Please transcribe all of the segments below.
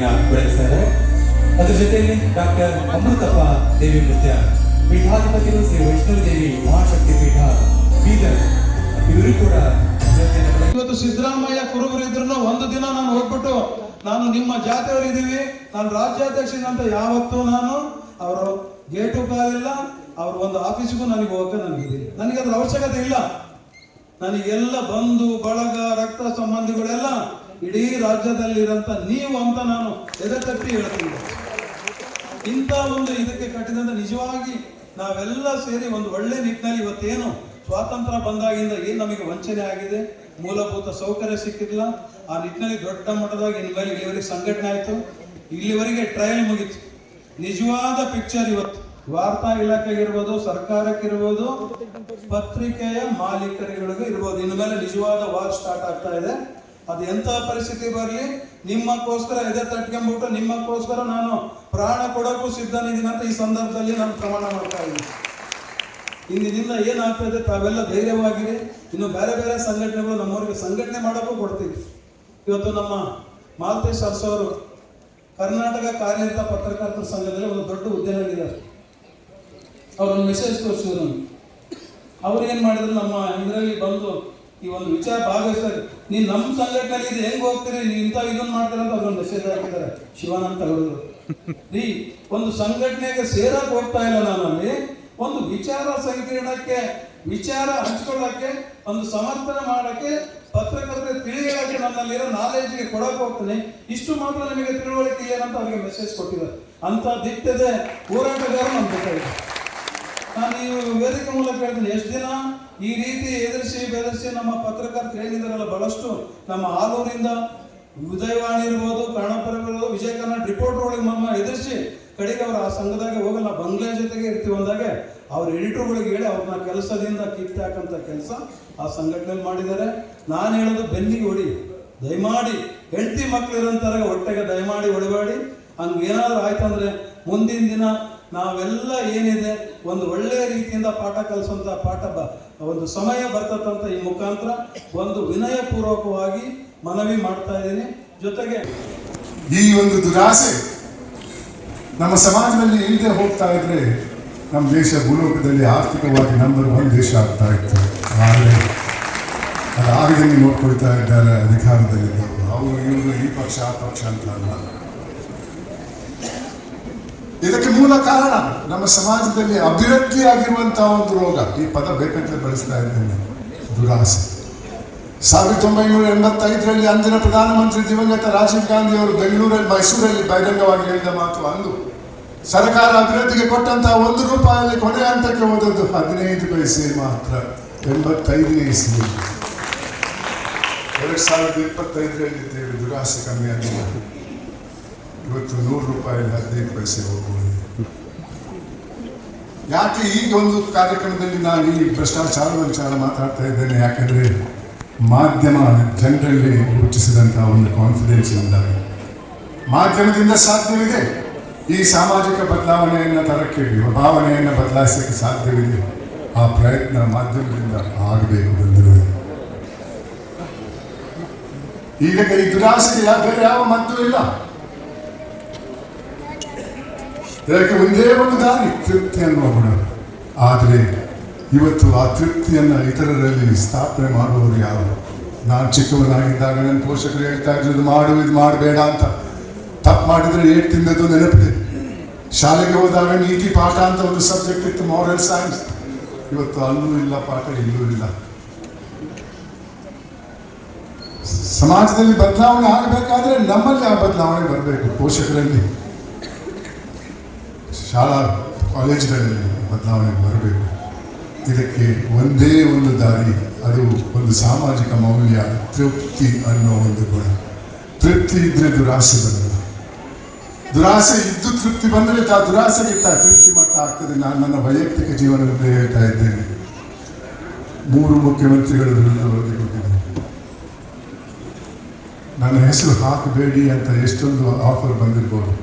ಬೆಳೆಸ್ತಾರೆ. ಅದ್ರ ಜೊತೆಯಲ್ಲಿ ಡಾಕ್ಟರ್ ಅಮೃತಪ್ಪ ದೇವಿ ನೃತ್ಯ, ಪೀಠಾಧಿಪತಿಗಳು ಶ್ರೀ ವೈಷ್ಣವ ದೇವಿ ಮಹಾಶಕ್ತಿ ಪೀಠ, ಬೀದರ್ ಇವರು ಕೂಡ ಇವತ್ತು ಸಿದ್ದರಾಮಯ್ಯ ಕುರುಬರು ಇದ್ರು ಒಂದು ದಿನ ನಾನು ಹೋಗ್ಬಿಟ್ಟು ನಾನು ನಿಮ್ಮ ಜಾತಿಯವರು ಇದ್ದೀವಿ. ನಾನು ರಾಜ್ಯಾಧ್ಯಕ್ಷನಂತ ಯಾವತ್ತೂ ನಾನು ಅವರು ಗೇಟು ಕಾಲಿಲ್ಲ, ಅವ್ರ ಒಂದು ಆಫೀಸ್ಗೂ ನನಗೆ ಹೋಗಕ್ಕೆ ನನಗಿದೆ ನನಗೆ ಅದ್ರ ಅವಶ್ಯಕತೆ ಇಲ್ಲ. ನನಗೆಲ್ಲ ಬಂಧು, ಬಳಗ, ರಕ್ತ ಸಂಬಂಧಿಗಳೆಲ್ಲ ಇಡೀ ರಾಜ್ಯದಲ್ಲಿರಂತ ನೀವು ಅಂತ ನಾನು ಎದೆ ತಟ್ಟಿ ಹೇಳ್ತೀನಿ. ಇಂಥ ಒಂದು ಇದಕ್ಕೆ ಕಟ್ಟಿದಂತ ನಿಜವಾಗಿ ನಾವೆಲ್ಲ ಸೇರಿ ಒಂದು ಒಳ್ಳೆ ನಿಟ್ಟಿನಲ್ಲಿ ಇವತ್ತೇನು ಸ್ವಾತಂತ್ರ್ಯ ಬಂದಾಗಿಂದ ಏನು ನಮಗೆ ವಂಚನೆ ಆಗಿದೆ? ಮೂಲಭೂತ ಸೌಕರ್ಯ ಸಿಕ್ಕಿಲ್ಲ ಆ ನಿಟ್ಟಿನಲ್ಲಿ ದೊಡ್ಡ ಮಟ್ಟದಾಗ ಇನ್ಮೇಲೆ ಇಲ್ಲಿವರೆಗೆ ಸಂಘಟನೆ ಆಯಿತು. ಇಲ್ಲಿವರೆಗೆ ಟ್ರಯಲ್ ಮುಗೀತು. ನಿಜವಾದ ಪಿಕ್ಚರ್ ಇವತ್ತು. ವಾರ್ತಾ ಇಲಾಖೆಗಿರ್ಬೋದು, ಸರ್ಕಾರಕ್ಕಿರ್ಬೋದು, ಪತ್ರಿಕೆಯ ಮಾಲೀಕರುಗಳಿಗೂ ಇರ್ಬೋದು. ಇನ್ಮೇಲೆ ನಿಜವಾದ ವಾರ್ ಸ್ಟಾರ್ಟ್ ಆಗ್ತಾ ಇದೆ. ಅದು ಎಂಥ ಪರಿಸ್ಥಿತಿ ಬರಲಿ, ನಿಮ್ಮಕ್ಕೋಸ್ಕರ ಎದೆ ತಟ್ಕೊಂಡ್ಬಿಟ್ಟು ನಿಮ್ಮಕ್ಕೋಸ್ಕರ ನಾನು ಪ್ರಾಣ ಕೊಡೋಕ್ಕೂ ಸಿದ್ಧನಿದ್ದೀನಿ ಅಂತ ಈ ಸಂದರ್ಭದಲ್ಲಿ ನಾನು ಪ್ರಮಾಣ ಮಾಡ್ತಾ ಇದ್ದೀನಿ. ಇಂದಿನಿಂದ ಏನಾಗ್ತದೆ ತಾವೆಲ್ಲ ಧೈರ್ಯವಾಗಿರಿ. ಇನ್ನು ಬೇರೆ ಬೇರೆ ಸಂಘಟನೆಗಳು ನಮ್ಮವರಿಗೆ ಸಂಘಟನೆ ಮಾಡೋಕ್ಕೂ ಕೊಡ್ತೀವಿ. ಇವತ್ತು ನಮ್ಮ ಮಾಲ್ತೇಶ್ ಅರಸವರು ಕರ್ನಾಟಕ ಕಾರ್ಯನಿರತ ಪತ್ರಕರ್ತರ ಸಂಘದಲ್ಲಿ ಒಂದು ದೊಡ್ಡ ಹುದ್ದೆನಲ್ಲಿದ್ದಾರೆ ಅವರೊಂದು ಮೆಸೇಜ್ ತೋರಿಸಿದ್ರು ಅವ್ರು ಏನು ಮಾಡಿದ್ರು, ನಮ್ಮ ಇದರಲ್ಲಿ ಬಂದು ಈ ಒಂದು ವಿಚಾರ ಭಾಗವಹಿಸ್ತಾರೆ. ನೀನ್ ನಮ್ಮ ಸಂಘಟನೆಯಲ್ಲಿ ಇದು ಹೆಂಗ್ ಹೋಗ್ತೀರಿ? ನೀ ಇಂಥ ಇದನ್ನ ಮಾಡ್ತೀರ ಅಂತ ಅದೊಂದು ಮೆಸೇಜ್ ಹಾಕಿದ್ದಾರೆ. ಶಿವಾನಂದ ಅವರು ರೀ, ಒಂದು ಸಂಘಟನೆಗೆ ಸೇರಕ್ ಹೋಗ್ತಾ ಇಲ್ಲ ನಾನಲ್ಲಿ ಒಂದು ವಿಚಾರ ಸಂಕೀರ್ಣಕ್ಕೆ, ವಿಚಾರ ಹಂಚ್ಕೊಳ್ಳಕ್ಕೆ, ಒಂದು ಸಮರ್ಥನೆ ಮಾಡಕ್ಕೆ ಪತ್ರಕರ್ತರಿಗೆ ತಿಳಿಯಕ್ಕೆ ನನ್ನಲ್ಲಿರೋ ನಾಲೆಜ್ಗೆ ಕೊಡಕ್ ಹೋಗ್ತೀನಿ. ಇಷ್ಟು ಮಾತ್ರ ನಿಮಗೆ ತಿಳುವಳಿಕೆ ಏನಂತ ಅವರಿಗೆ ಮೆಸೇಜ್ ಕೊಟ್ಟಿದ್ದಾರೆ. ಅಂತ ದಿಟ್ಟದೆ ಹೋರಾಟಗಾರ ನಮ್ಮ ಬೇಕಾಗಿದೆ ನಾನು ಈ ವೇದಿಕೆ ಮೂಲಕ ಹೇಳ್ತೀನಿ, ಎಷ್ಟು ದಿನ ಈ ರೀತಿ ಎದುರಿಸಿ ಬೆದರಿಸಿ ನಮ್ಮ ಪತ್ರಕರ್ತರು ಹೇಳಿದಾರಲ್ಲ ಬಹಳಷ್ಟು ನಮ್ಮ ಆಲೂರಿಂದ ಉದಯವಾಣಿ ಇರ್ಬೋದು ಕನ್ನಡಪುರ ಇರ್ಬೋದು ವಿಜಯ ಕನ್ನಡ ರಿಪೋರ್ಟರ್ಗಳಿಗೆ ನಮ್ಮ ಎದುರಿಸಿ ಕಡೆಗೆ ಅವರು ಆ ಸಂಘದಾಗ ಹೋಗಲ್ಲ, ಬಂಗ್ಲೆ ಜೊತೆಗೆ ಇರ್ತೀವಿ ಅಂದಾಗ ಅವ್ರ ಎಡಿಟರ್ಗಳಿಗೆ ಹೇಳಿ ಅವ್ರನ್ನ ಕೆಲಸದಿಂದ ಕಿತ್ತಾಕಂತ ಕೆಲಸ ಆ ಸಂಘಟನೆಯಲ್ಲಿ ಮಾಡಿದ್ದಾರೆ. ನಾನು ಹೇಳೋದು ಬೆನ್ನಿಗೆ ಹೊಡಿ, ದಯಮಾಡಿ ಹೆಂಡತಿ ಮಕ್ಕಳು ಇರೋಂಥರ ಹೊಟ್ಟೆಗೆ ದಯಮಾಡಿ ಹೊಡಬೇಡಿ. ಹಂಗೆ ಆಯ್ತು ಆಯ್ತಂದ್ರೆ ಮುಂದಿನ ದಿನ ನಾವೆಲ್ಲ ಏನಿದೆ, ಒಂದು ಒಳ್ಳೆಯ ರೀತಿಯಿಂದ ಪಾಠ ಕಲಿಸುವಂತ ಪಾಠ ಬ, ಒಂದು ಸಮಯ ಬರ್ತದಂತ ಈ ಮುಖಾಂತರ ಒಂದು ವಿನಯಪೂರ್ವಕವಾಗಿ ಮನವಿ ಮಾಡ್ತಾ ಇದ್ದೀನಿ. ಜೊತೆಗೆ ಈ ಒಂದು ದುರಾಸೆ ನಮ್ಮ ಸಮಾಜದಲ್ಲಿ ಇಲ್ಲದೆ ಹೋಗ್ತಾ ಇದ್ರೆ ನಮ್ಮ ದೇಶ ಭೂಲೋಕದಲ್ಲಿ ಆರ್ಥಿಕವಾಗಿ ನಂಬರ್ ಒನ್ ದೇಶ ಆಗ್ತಾ ಇತ್ತು. ಆದರೆ ಅದು ಆಗದಲ್ಲಿ ನೋಡ್ಕೊಳ್ತಾ ಇದ್ದಾರೆ ಅಧಿಕಾರದಲ್ಲಿ ಅವರು ಇವರು ಈ ಪಕ್ಷ, ಆ ಪಕ್ಷ ಅಂತ ಅಲ್ಲ. ಇದಕ್ಕೆ ಮೂಲ ಕಾರಣ ನಮ್ಮ ಸಮಾಜದಲ್ಲಿ ಅಭಿವೃದ್ಧಿ ಆಗಿರುವಂತಹ ಒಂದು ರೋಗ. ಈ ಪದ ಬೇಕಂತಲೇ ಬಳಸ್ತಾ ಇದ್ದೇನೆ. ದುರಾಸೆ. ಸಾವಿರದ ಒಂಬೈನೂರ ಎಂಬತ್ತೈದರಲ್ಲಿ ಅಂದಿನ ಪ್ರಧಾನಮಂತ್ರಿ ದಿವಂಗತ ರಾಜೀವ್ ಗಾಂಧಿ ಅವರು ಬೆಂಗಳೂರಲ್ಲಿ, ಮೈಸೂರಲ್ಲಿ ಬಹಿರಂಗವಾಗಿ ಹೇಳಿದ ಮಾತು ಅಂದು, ಸರ್ಕಾರ ಅಭಿವೃದ್ಧಿಗೆ ಕೊಟ್ಟಂತಹ ಒಂದು ರೂಪಾಯಲ್ಲಿ ಕೊನೆ ಹಂತಕ್ಕೆ ಹೋದದ್ದು ಹದಿನೈದು ಪೈಸೆ ಮಾತ್ರ. ಎಂಬತ್ತೈದನೇ ಇಸ್ವಿ. ಎರಡು ಸಾವಿರದ ಇಪ್ಪತ್ತೈದರಲ್ಲಿ ದುರಾಸೆ ಕಮ್ಮಿ ಆಗಿಲ್ಲ ಇವತ್ತು ನೂರು ರೂಪಾಯಿ ಹದಿನೈದು ಪೈಸೆ ಹೋಗ್ಬೋದು. ಯಾಕೆ ಈಗ ಒಂದು ಕಾರ್ಯಕ್ರಮದಲ್ಲಿ ನಾನು ಈ ಭ್ರಷ್ಟಾಚಾರ ವಿಚಾರ ಮಾತಾಡ್ತಾ ಇದ್ದೇನೆ? ಯಾಕಂದ್ರೆ ಮಾಧ್ಯಮ ಜನರಲ್ಲಿ ಹುಟ್ಟಿಸಿದಂತಹ ಒಂದು ಕಾನ್ಫಿಡೆನ್ಸ್ ಇಂದಾಗಿ ಮಾಧ್ಯಮದಿಂದ ಸಾಧ್ಯವಿದೆ. ಈ ಸಾಮಾಜಿಕ ಬದಲಾವಣೆಯನ್ನು ತರಕ್ಕೆ, ಭಾವನೆಯನ್ನು ಬದಲಾಯಿಸಕ್ಕೆ ಸಾಧ್ಯವಿದೆ. ಆ ಪ್ರಯತ್ನ ಮಾಧ್ಯಮದಿಂದ ಆಗಬೇಕು ಬಂದಿರುವುದು ಈಗ ಈ ದುರಾಸೆ ಬೇರೆ ಯಾವ ಮದ್ದು ಇಲ್ಲ. ಇದಕ್ಕೆ ಒಂದೇ ಒಂದು ದಾರಿ ತೃಪ್ತಿ ಅನ್ನುವ ಗುಣ ಆದರೆ ಇವತ್ತು ಆ ತೃಪ್ತಿಯನ್ನು ಇತರರಲ್ಲಿ ಸ್ಥಾಪನೆ ಮಾಡುವವರು ಯಾರು? ನಾನು ಚಿಕ್ಕವನಾಗಿದ್ದಾಗ ನನ್ನ ಪೋಷಕರು ಹೇಳ್ತಾ ಇದ್ರು, ಇದು ಮಾಡು, ಇದು ಮಾಡಬೇಡ ಅಂತ. ತಪ್ಪು ಮಾಡಿದ್ರೆ ಏಟ್ ತಿಂದದ್ದು ನೆನಪಿದೆ. ಶಾಲೆಗೆ ಹೋದಾಗ ನೀತಿ ಪಾಠ ಅಂತ ಒಂದು ಸಬ್ಜೆಕ್ಟ್ ಇತ್ತು ಮಾರಲ್ ಸೈನ್ಸ್ ಇವತ್ತು ಅಲ್ಲೂ ಇಲ್ಲ, ಪಾಠ ಇಲ್ಲೂ ಇಲ್ಲ. ಸಮಾಜದಲ್ಲಿ ಬದಲಾವಣೆ ಆಗಬೇಕಾದ್ರೆ ನಮ್ಮಲ್ಲಿ ಆ ಬದಲಾವಣೆ ಬರಬೇಕು, ಪೋಷಕರಲ್ಲಿ. ಶಾಲಾ ಕಾಲೇಜುಗಳಲ್ಲಿ ಬದಲಾವಣೆ ಬರಬೇಕು. ಇದಕ್ಕೆ ಒಂದೇ ಒಂದು ದಾರಿ, ಅದು ಒಂದು ಸಾಮಾಜಿಕ ಮೌಲ್ಯ, ತೃಪ್ತಿ ಅನ್ನೋ ಒಂದು ಗುಣ. ತೃಪ್ತಿ ಇದ್ರೆ ದುರಾಸೆ ಬರಲ್ಲ ದುರಾಸೆ ಇದ್ದು ತೃಪ್ತಿ ಬಂದರೆ ಆ ದುರಾಸೆಗಿಂತ ತೃಪ್ತಿ ಮಟ್ಟ ಆಗ್ತದೆ. ನಾನು ನನ್ನ ವೈಯಕ್ತಿಕ ಜೀವನದಲ್ಲಿ ಹೇಳ್ತಾ ಇದ್ದೇನೆ. ಮೂರು ಮುಖ್ಯಮಂತ್ರಿಗಳು ವಿರುದ್ಧ ಕೊಟ್ಟಿದ್ದಾರೆ ನನ್ನ ಹೆಸರು ಹಾಕಬೇಡಿ ಅಂತ ಎಷ್ಟೊಂದು ಆಫರ್ ಬಂದಿರ್ಬೋದು.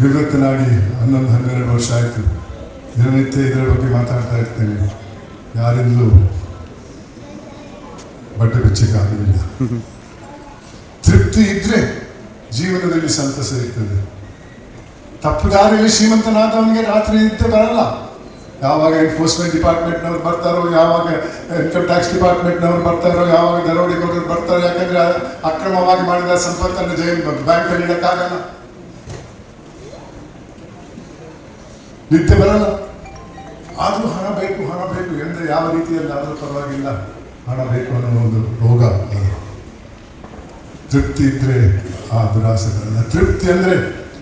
ನಿವೃತ್ತನಾಗಿ ಹನ್ನೊಂದು, ಹನ್ನೆರಡು ವರ್ಷ ಆಯಿತು. ದಿನನಿತ್ಯ ಇದರ ಬಗ್ಗೆ ಮಾತಾಡ್ತಾ ಇರ್ತೇನೆ. ಯಾರಿಂದಲೂ ಬಟ್ಟೆ ಬಿಚ್ಚಕ್ಕಾಗಲಿಲ್ಲ ತೃಪ್ತಿ ಇದ್ರೆ ಜೀವನದಲ್ಲಿ ಸಂತಸ ಇರ್ತದೆ. ತಪ್ಪು ದಾರಿಯಲ್ಲಿ ಶ್ರೀಮಂತನಾದವನಿಗೆ ರಾತ್ರಿ ನಿತ್ಯ ಬರಲ್ಲ. ಯಾವಾಗ ಎನ್ಫೋರ್ಸ್ಮೆಂಟ್ ಡಿಪಾರ್ಟ್ಮೆಂಟ್ನವ್ರು ಬರ್ತಾರೋ, ಯಾವಾಗ ಇನ್ಕಮ್ ಟ್ಯಾಕ್ಸ್ ಡಿಪಾರ್ಟ್ಮೆಂಟ್ನವ್ರು ಬರ್ತಾರೋ, ಯಾವಾಗ ದರೋಡೆಗೋರು ಬರ್ತಾರೋ, ಯಾಕಂದ್ರೆ ಅಕ್ರಮವಾಗಿ ಮಾಡಿದ ಸಂಪತ್ತನ್ನು ಜೈಲು ಬ್ಯಾಂಕಲ್ಲಿ ಇಡಕ್ಕಾಗಲ್ಲ. ನಿದ್ದೆ ಬರಲ್ಲ. ಆದರೂ ಹಣ ಬೇಕು ಹಣ ಬೇಕು ಎಂದರೆ ಯಾವ ರೀತಿಯಲ್ಲಿ ಆದರೂ ಪರವಾಗಿಲ್ಲ. ಹಣ ಬೇಕು ಅನ್ನೋ ಒಂದು ರೋಗ. ತೃಪ್ತಿ ಇದ್ದರೆ ಆ ದುರಾಸೆ ಬರಲ್ಲ. ತೃಪ್ತಿ ಅಂದ್ರೆ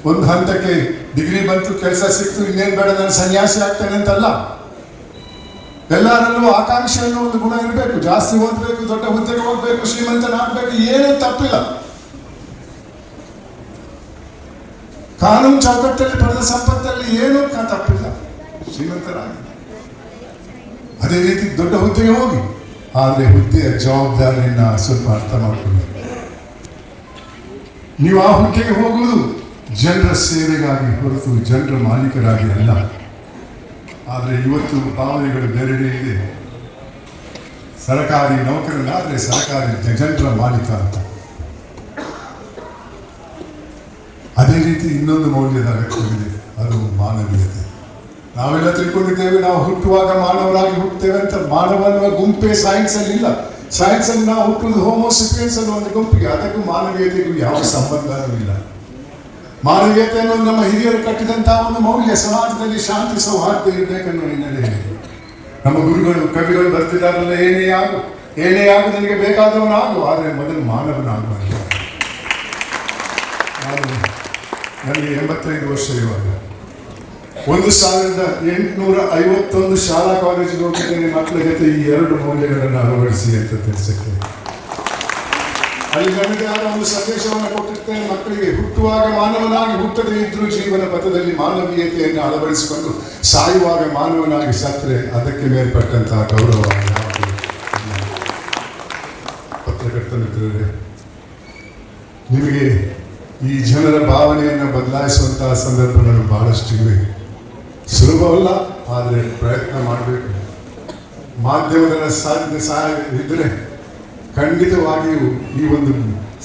ಒಂದು ಹಂತಕ್ಕೆ ಡಿಗ್ರಿ ಬಂತು, ಕೆಲಸ ಸಿಕ್ತು, ಇನ್ನೇನ್ ಬೇಡ, ನಾನು ಸನ್ಯಾಸಿ ಆಗ್ತೇನೆ ಅಂತಲ್ಲ. ಎಲ್ಲರಲ್ಲೂ ಆಕಾಂಕ್ಷೆ ಅನ್ನೋ ಒಂದು ಗುಣ ಇರಬೇಕು. ಜಾಸ್ತಿ ಓದಬೇಕು, ದೊಡ್ಡ ಹುದ್ದೆಗೆ ಹೋಗ್ಬೇಕು, ಶ್ರೀಮಂತನಾಗ್ಬೇಕು, ಏನೂ ತಪ್ಪಿಲ್ಲ. ಕಾನೂನು ಚೌಕಟ್ಟಲ್ಲಿ ಪಡೆದ ಸಂಪತ್ತಲ್ಲಿ ಏನೂ ತಪ್ಪಿಲ್ಲ ಶ್ರೀಮಂತರಾಗಿ. ಅದೇ ರೀತಿ ದೊಡ್ಡ ಹುದ್ದೆಗೆ ಹೋಗಿ. ಆದರೆ ಹುದ್ದೆಯ ಜವಾಬ್ದಾರಿಯನ್ನ ಸ್ವಲ್ಪ ಅರ್ಥ ಮಾಡಿಕೊಳ್ಳಿ. ನೀವು ಆ ಹುದ್ದೆಗೆ ಹೋಗುವುದು ಜನರ ಸೇವೆಗಾಗಿ ಹೊರತು ಜನರ ಮಾಲೀಕರಾಗಿ ಅಲ್ಲ. ಆದರೆ ಇವತ್ತು ಭಾವನೆಗಳು ಬೇರೆಡೆ ಇದೆ. ಸರಕಾರಿ ನೌಕರನಾದ್ರೆ ಸರಕಾರಿ ಜನರ ಮಾಲೀಕ ಅಂತ. ಅದೇ ರೀತಿ ಇನ್ನೊಂದು ಮೌಲ್ಯ ಅಗತ್ಯವಿದೆ ಅದು ಮಾನವೀಯತೆ. ನಾವೆಲ್ಲ ತಿಳ್ಕೊಂಡಿದ್ದೇವೆ, ನಾವು ಹುಟ್ಟುವಾಗ ಮಾನವರಾಗಿ ಹುಟ್ಟುತ್ತೇವೆ ಅಂತ. ಮಾನವ ಅನ್ನುವ ಗುಂಪೇ ಸೈನ್ಸ್ ಅಲ್ಲಿ ಇಲ್ಲ. ಸೈನ್ಸ್ ಅಲ್ಲಿ ನಾವು ಹುಟ್ಟುವುದು ಹೋಮೋಸಿಪಿಯನ್ಸ್ ಅನ್ನೋ ಒಂದು ಗುಂಪಿಗೆ. ಅದಕ್ಕೂ ಮಾನವೀಯತೆಗೂ ಯಾವ ಸಂಬಂಧನೂ ಇಲ್ಲ. ಮಾನವೀಯತೆ ಅನ್ನೋದು ನಮ್ಮ ಹಿರಿಯರು ಕಟ್ಟಿದಂತಹ ಒಂದು ಮೌಲ್ಯ. ಸಮಾಜದಲ್ಲಿ ಶಾಂತಿ ಸೌಹಾರ್ದ ಇರಬೇಕನ್ನೋ ಹಿನ್ನೆಲೆ. ನಮ್ಮ ಗುರುಗಳು, ಕವಿಗಳು ಬರ್ತಿದ್ದಾರಲ್ಲ, ಏನೇ ಆಗು ಏನೇ ಆಗು, ನನಗೆ ಬೇಕಾದವನಾಗು. ಆದರೆ ಮೊದಲು ಮಾನವನಾಗು ನನಗೆ ಎಂಬತ್ತೈದು ವರ್ಷ ಇವಾಗ. ಒಂದು ಸಾವಿರದ ಎಂಟುನೂರ ಐವತ್ತೊಂದು ಶಾಲಾ ಕಾಲೇಜಿಗೆ ಹೋಗಿದ್ದೇನೆ, ಮಕ್ಕಳ ಜೊತೆ ಈ ಎರಡು ಮೌಲ್ಯಗಳನ್ನು ಅಳವಡಿಸಿ ಅಂತ ತಿಳಿಸಕ್ಕೆ ಅಲ್ಲಿ ನನಗೆ ಆದ ಒಂದು ಸಂದೇಶವನ್ನು ಕೊಟ್ಟಿರ್ತೇನೆ, ಮಕ್ಕಳಿಗೆ ಹುಟ್ಟುವಾಗ ಮಾನವನಾಗಿ ಹುಟ್ಟದೇ ಇದ್ರೂ ಜೀವನ ಪಥದಲ್ಲಿ ಮಾನವೀಯತೆಯನ್ನು ಅಳವಡಿಸಿಕೊಂಡು ಸಾಯುವಾಗ ಮಾನವನಾಗಿ ಸತ್ತರೆ ಅದಕ್ಕೆ ಮೇಲ್ಪಟ್ಟಂತಹ ಗೌರವ. ಯಾವುದು ಪತ್ರಕರ್ತ ಮಿತ್ರರೇ, ನಿಮಗೆ ಈ ಜನರ ಭಾವನೆಯನ್ನು ಬದಲಾಯಿಸುವಂತಹ ಸಂದರ್ಭಗಳು ಬಹಳಷ್ಟಿವೆ ಸುಲಭವಲ್ಲ, ಆದರೆ ಪ್ರಯತ್ನ ಮಾಡಬೇಕು. ಮಾಧ್ಯಮಗಳ ಸಾಧ್ಯ ಸಹಾಯ ಇದ್ದರೆ ಖಂಡಿತವಾಗಿಯೂ ಈ ಒಂದು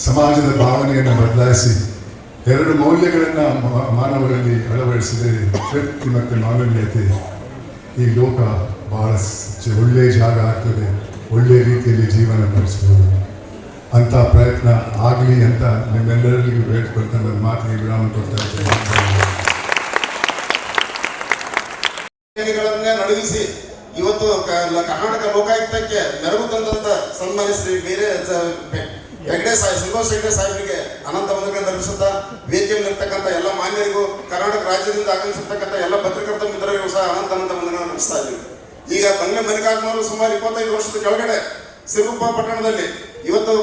ಸಮಾಜದ ಭಾವನೆಯನ್ನು ಬದಲಾಯಿಸಿ ಎರಡು ಮೌಲ್ಯಗಳನ್ನು ಮಾನವರಲ್ಲಿ ಅಳವಡಿಸಿದರೆ ತೃಪ್ತಿ ಮತ್ತು ಮಾನವೀಯತೆ ಈ ಲೋಕ ಬಹಳ ಒಳ್ಳೆಯ ಜಾಗ ಆಗ್ತದೆ. ಒಳ್ಳೆಯ ರೀತಿಯಲ್ಲಿ ಜೀವನ ನಡೆಸಬಹುದು ಅಂತ ಪ್ರಯತ್ನ ಆಗಲಿ ಅಂತ ನಿಮ್ಮೆಲ್ಲರಿಗೂ ಬೇಡ್ಕೊಳ್ತಾ ನನ್ನ ಮಾತಿಗೆ ವಿರಾಮ ಕೊಡ್ತಾ ಇದ್ದೇನೆ. ನಡೆಸಿ ಇವತ್ತು ಕರ್ನಾಟಕ ಲೋಕಾಯುಕ್ತಕ್ಕೆ ನೆರವು ತಂದಂತ ಸನ್ಮಾನ್ಯ ಶ್ರೀ ಬೇರೆ ಹೆಗ್ಡೆ ಸಾಹೇಬ್ ಸಂತೋಷ್ ಹೆಗ್ಡೆ ಸಾಹೇಬರಿಗೆ ಅನಂತ ವಂದನೆಗಳನ್ನು ಅರ್ಪಿಸುತ್ತಾ ವೇದಿಕೆಯಲ್ಲಿರ್ತಕ್ಕಂಥ ಎಲ್ಲ ಮಾನ್ಯರಿಗೂ, ಕರ್ನಾಟಕ ರಾಜ್ಯದಿಂದ ಆಗಮಿಸಿರ್ತಕ್ಕಂಥ ಎಲ್ಲ ಪತ್ರಕರ್ತ ಮಿತ್ರರಿಗೂ ಸಹ ಅನಂತ ಅನಂತ ವಂದನೆಗಳನ್ನು ಅರ್ಪಿಸ್ತಾ ಇದ್ದೀವಿ ಈಗ ಬಂಗ್ಲೆ ಮಲ್ಲಿಕಾರ್ಜುನವರು ಸುಮಾರು ಇಪ್ಪತ್ತೈದು ವರ್ಷದ ಕೆಳಗಡೆ, ಸಿರುಗುಪ್ಪ ಪಟ್ಟಣದಲ್ಲಿ ಇವತ್ತು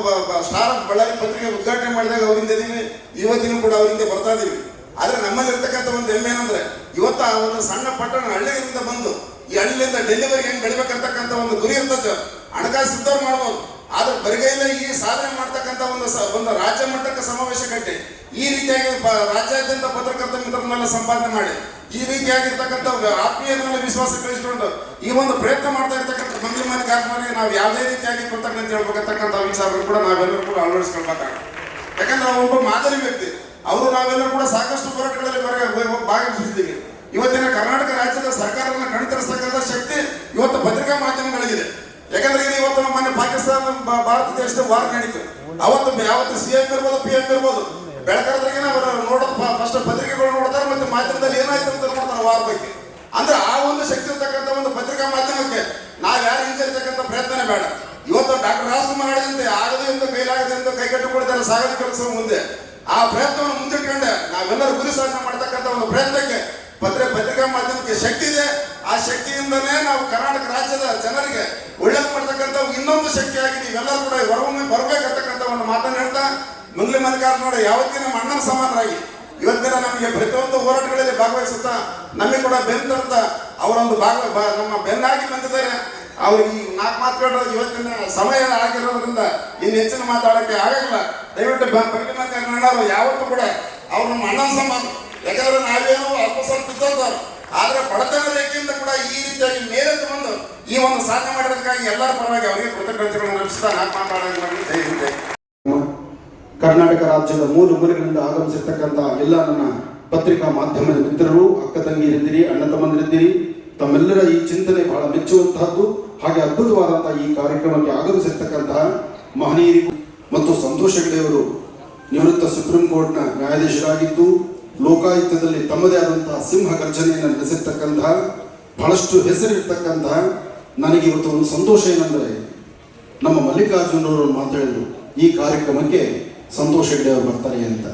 ಸ್ಟಾರ್ ಆಫ್ ಬಳ್ಳಾರಿ ಪತ್ರಿಕೆ ಉದ್ಘಾಟನೆ ಮಾಡಿದಾಗ ಅವರಿಂದ ಇದೀವಿ ಇವತ್ತಿನೂ ಕೂಡ ಅವರಿಂದ ಬರ್ತಾ ಇದೀವಿ ಆದ್ರೆ ನಮ್ಮಲ್ಲಿ ಇರ್ತಕ್ಕಂಥ ಒಂದು ಹೆಮ್ಮೆ ಏನಂದ್ರೆ, ಇವತ್ತು ಆ ಒಂದು ಸಣ್ಣ ಪಟ್ಟಣ ಹಳ್ಳಿಯಿಂದ ಬಂದು ಈ ಹಳ್ಳಿಯಿಂದ ಡೆಲ್ಲಿವರೆಗೆ ಹೆಂಗ್ ಬೆಳಿಬೇಕಂತಕ್ಕಂಥ ಒಂದು ಗುರಿ ಇರ್ತದೆ. ಹಣಕಾಸು ಸಿದ್ಧ ಮಾಡ್ಬೋದು. ಆದ್ರೆ ಬರಿಗೈಲ ಈ ಸಾಧನೆ ಮಾಡ್ತಕ್ಕಂಥ ಒಂದು ಒಂದು ರಾಜ್ಯ ಮಟ್ಟಕ್ಕೆ ಸಮಾವೇಶ ಕಟ್ಟಿ, ಈ ರೀತಿಯಾಗಿ ರಾಜ್ಯಾದ್ಯಂತ ಪತ್ರಕರ್ತ ಮಿತ್ರರನ್ನೆಲ್ಲ ಸಂಪಾದನೆ ಮಾಡಿ, ಈ ರೀತಿಯಾಗಿರ್ತಕ್ಕಂಥ ಆತ್ಮೀಯರ ಮೇಲೆ ವಿಶ್ವಾಸ ಕಳಿಸಿಕೊಂಡು ಈ ಒಂದು ಪ್ರಯತ್ನ ಮಾಡ್ತಾ ಇರ್ತಕ್ಕಂಥ ಮಂತ್ರಿ ಮನೆ ಕಾರ್ಯಕ್ರಮಕ್ಕೆ ನಾವು ಯಾವುದೇ ರೀತಿಯಾಗಿ ಕೃತಜ್ಞತೆ ಹೇಳ್ಬೇಕಂತಕ್ಕಂಥ ವಿಚಾರಗಳು ಕೂಡ ನಾವೆಲ್ಲರೂ ಕೂಡ ಅಳವಡಿಸ್ಕೊಳ್ಬೇಕಾಗುತ್ತೆ. ಯಾಕಂದ್ರೆ ಒಬ್ಬ ಮಾದರಿ ವ್ಯಕ್ತಿ, ಅವರು ನಾವೆಲ್ಲರೂ ಕೂಡ ಸಾಕಷ್ಟು ಹೋರಾಟಗಳಲ್ಲಿ ಭಾಗ- ಭಾಗವಹಿಸಿದ್ದೀವಿ. ಇವತ್ತಿನ ಕರ್ನಾಟಕ ರಾಜ್ಯದ ಸರ್ಕಾರವನ್ನು ಕಣ್ತರಿಸ್ತಕ್ಕಂಥ ಶಕ್ತಿ ಇವತ್ತು ಪತ್ರಿಕಾ ಮಾಧ್ಯಮಗಳಿಗಿದೆ. ಯಾಕಂದ್ರೆ ಇದು ಇವತ್ತು ನಮ್ಮ ಮನೆ ಪಾಕಿಸ್ತಾನ ಭಾರತ ದೇಶದ ವಾರ ನಡೀತು. ಅವತ್ತು ಯಾವತ್ತು ಸಿ ಎಂ ಇರ್ಬೋದು ಪಿ ಎಂ ಇರ್ಬೋದು. ಬೆಳಕರದ್ರಾಗೆ ಅವರು ನೋಡೋದು ಫಸ್ಟ್ ಪತ್ರಿಕೆಗಳು ನೋಡ್ತಾರೆ ಮತ್ತೆ ಮಾಧ್ಯಮದಲ್ಲಿ ಏನಾಯ್ತು ಅಂತ ನೋಡ್ತಾರೆ ವಾರ ಬಗ್ಗೆ. ಅಂದ್ರೆ ಆ ಒಂದು ಶಕ್ತಿ ಇರ್ತಕ್ಕಂಥ ಒಂದು ಪತ್ರಿಕಾ ಮಾಧ್ಯಮಕ್ಕೆ ನಾವು ಯಾರು ಹಿಂಸರಿತಕ್ಕಂಥ ಪ್ರಯತ್ನ ಬೇಡ. ಇವತ್ತು ಡಾಕ್ಟರ್ ರಾಜಕುಮಾರ್ ಹೇಳಿದಂತೆ, ಆಗದೆ ಎಂದು ಕೈಗೆಟ್ಟುಕೊಳ್ತಾರೆ ಸಾಗದ ಕೆಲಸ ಮುಂದೆ. ಆ ಪ್ರಯತ್ನವನ್ನು ಮುಂದಿಟ್ಕೊಂಡೆ. ನಾವೆಲ್ಲರೂ ಗುರಿ ಸಾಧನೆ ಮಾಡತಕ್ಕಂಥ ಒಂದು ಪ್ರಯತ್ನಕ್ಕೆ ಪತ್ರ ಪತ್ರಿಕಾ ಮಾಧ್ಯಮಕ್ಕೆ ಶಕ್ತಿ ಇದೆ. ಆ ಶಕ್ತಿಯಿಂದನೇ ನಾವು ಕರ್ನಾಟಕ ರಾಜ್ಯದ ಜನರಿಗೆ ಒಳ್ಳೇದು ಮಾಡ್ತಕ್ಕಂಥ ಇನ್ನೊಂದು ಶಕ್ತಿಯಾಗಿ ನೀವೆಲ್ಲರೂ ಕೂಡ ಹೊರಗೊಮ್ಮೆ ಬರಬೇಕಂತಕ್ಕಂಥ ಒಂದು ಮಾತನ್ನು ಹೇಳ್ತಾ ಮಂಗ್ಲಿ ಮಲ್ಲಿಕಾರ್ಜುನ ಯಾವತ್ತಿನ ಅಣ್ಣನ ಸಮಾನರಾಗಿ, ಇವತ್ತಿನ ನಮಗೆ ಪ್ರತಿಯೊಂದು ಹೋರಾಟಗಳಲ್ಲಿ ಭಾಗವಹಿಸುತ್ತಾ, ನಮಗೆ ಕೂಡ ಬೆಂತಂತ ಅವರೊಂದು ಭಾಗ ನಮ್ಮ ಬೆನ್ನಾಗಿ ಬಂದಿದ್ದಾರೆ. ಈ ನಾಲ್ಕು ಮಾತುಗಳು ಇವತ್ತಿನ ಸಮಯ ಆಗಿರೋದ್ರಿಂದ ಇನ್ನು ಹೆಚ್ಚಿನ ಮಾತಾಡೋಕ್ಕೆ ಆಗಲ್ಲ ದಯವಿಟ್ಟು ಬಂಡಿ ಮಲ್ಲಿಕಾರ್ಜುನ ಯಾವತ್ತೂ ಕೂಡ ಅವ್ರು ನಮ್ಮ ಅಣ್ಣನ ಸಮಾನ. ಯಾಕಂದ್ರೆ ನಾವೇನು ಅಲ್ಪ ಸ್ವಲ್ಪ ಆದ್ರೆ ಬಡತನ ರೇಖೆಯಿಂದ ಕೂಡ ಈ ರೀತಿಯಾಗಿ ಮೇಲೆದ್ದು ಬಂದು ಈ ಒಂದು ಸಾಧನೆ ಮಾಡಿರೋದಕ್ಕಾಗಿ ಎಲ್ಲರ ಪರವಾಗಿ ಅವರಿಗೆ ಕೃತಜ್ಞತೆಗಳನ್ನು ನಡೆಸ್ತಾ ನಾನು ಹಿಂದ್ ಕರ್ನಾಟಕ ರಾಜ್ಯದ ಮೂರು ಮೂಲೆಗಳಿಂದ ಆಗಮಿಸಿರ್ತಕ್ಕಂಥ ಎಲ್ಲ ನನ್ನ ಪತ್ರಿಕಾ ಮಾಧ್ಯಮದ ಮಿತ್ರರು ಅಕ್ಕ ತಂಗಿಯರಿದ್ದೀರಿ, ಅಣ್ಣ ತಮ್ಮಂದಿರಿದ್ದೀರಿ, ತಮ್ಮೆಲ್ಲರ ಈ ಚಿಂತನೆ ಬಹಳ ಮೆಚ್ಚುವಂತಹದ್ದು. ಹಾಗೆ ಅದ್ಭುತವಾದಂತಹ ಈ ಕಾರ್ಯಕ್ರಮಕ್ಕೆ ಆಗಮಿಸಿರ್ತಕ್ಕಂತಹ ಮಹನೀಯರಿಗೂ ಮತ್ತು ಸಂತೋಷ ಹೆಗಡೆಯವರು ನಿವೃತ್ತ ಸುಪ್ರೀಂ ಕೋರ್ಟ್ನ ನ್ಯಾಯಾಧೀಶರಾಗಿದ್ದು ಲೋಕಾಯುಕ್ತದಲ್ಲಿ ತಮ್ಮದೇ ಆದಂತಹ ಸಿಂಹ ಗರ್ಜನೆಯನ್ನು ನಡೆಸಿರ್ತಕ್ಕಂತಹ ಬಹಳಷ್ಟು ಹೆಸರಿರ್ತಕ್ಕಂತಹ ನನಗೆ ಇವತ್ತು ಒಂದು ಸಂತೋಷ ಏನಂದರೆ ನಮ್ಮ ಮಲ್ಲಿಕಾರ್ಜುನವರು ಮಾತಾಡಿದರು ಈ ಕಾರ್ಯಕ್ರಮಕ್ಕೆ ಸಂತೋಷ ಹೆಗ್ಡೆ ಅವರು ಬರ್ತಾರೆ ಅಂತ.